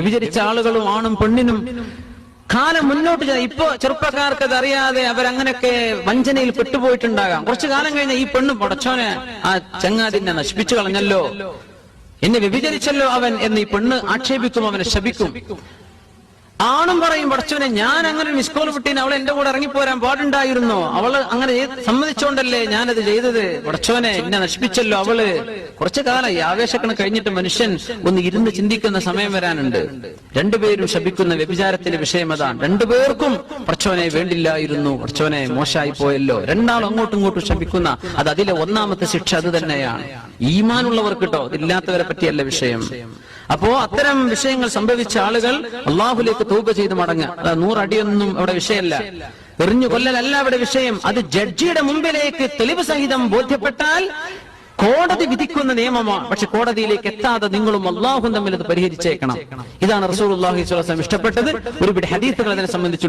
വ്യഭിചരിച്ച ആളുകളും ആണും പെണ്ണിനും കാലം മുന്നോട്ട് ഇപ്പൊ ചെറുപ്പക്കാർക്ക് അത് അറിയാതെ അവരങ്ങനെയൊക്കെ വഞ്ചനയിൽ പെട്ടുപോയിട്ടുണ്ടാകാം. കുറച്ചു കാലം കഴിഞ്ഞ ഈ പെണ്ണ് പൊടച്ചോനെ ആ ചങ്ങാതിനെ നശിപ്പിച്ചു കളഞ്ഞല്ലോ. എന്നെ വ്യഭിചരിച്ചല്ലോ അവൻ എന്ന് ഈ പെണ്ണ് ആക്ഷേപിക്കും അവനെ ശപിക്കും. ആണും പറയും പഠിച്ചവനെ ഞാൻ അങ്ങനെ മിസ് കോൾ വിട്ടീന് അവൾ എന്റെ കൂടെ ഇറങ്ങിപ്പോരാൻ പാടുണ്ടായിരുന്നു. അവൾ അങ്ങനെ സമ്മതിച്ചോണ്ടല്ലേ ഞാനത് ചെയ്തത്? പഠിച്ചവനെ എന്നെ നശിപ്പിച്ചല്ലോ അവൾ. കുറച്ചു കാലം ഈ ആവേശക്കണ് കഴിഞ്ഞിട്ട് മനുഷ്യൻ ഒന്ന് ഇരുന്ന് ചിന്തിക്കുന്ന സമയം വരാനുണ്ട്. രണ്ടുപേരും ശപിക്കുന്ന വ്യഭിചാരത്തിന്റെ വിഷയം അതാണ്. രണ്ടുപേർക്കും പഠിച്ചവനെ വേണ്ടില്ലായിരുന്നു. പഠിച്ചവനെ മോശമായി പോയല്ലോ. രണ്ടാളും അങ്ങോട്ടും ഇങ്ങോട്ടും ശപിക്കുന്ന അത് അതിലെ ഒന്നാമത്തെ ശിക്ഷ അത് തന്നെയാണ്. ഈമാനുള്ളവർക്ക് കേട്ടോ ഇല്ലാത്തവരെ പറ്റിയല്ല വിഷയം. അപ്പോ അത്തരം വിഷയങ്ങൾ സംഭവിച്ച ആളുകൾ അള്ളാഹുലേക്ക് തൗബ ചെയ്ത് മടങ്ങുക. അത് നൂറടിയൊന്നും അവിടെ വിഷയമല്ല എറിഞ്ഞു കൊല്ലലല്ല അവിടെ വിഷയം. അത് ജഡ്ജിയുടെ മുമ്പിലേക്ക് തെളിവ് സഹിതം ബോധ്യപ്പെട്ടാൽ കോടതി വിധിക്കുന്ന നിയമമാണ്. പക്ഷെ കോടതിയിലേക്ക് എത്താതെ നിങ്ങളും അള്ളാഹും തമ്മിൽ അത് പരിഹരിച്ചേക്കണം. ഇതാണ് റസൂൽ അള്ളാഹു ഇഷ്ടപ്പെട്ടത്. ഒരുപാട് ഹദീസുകൾ അതിനെ സംബന്ധിച്ചു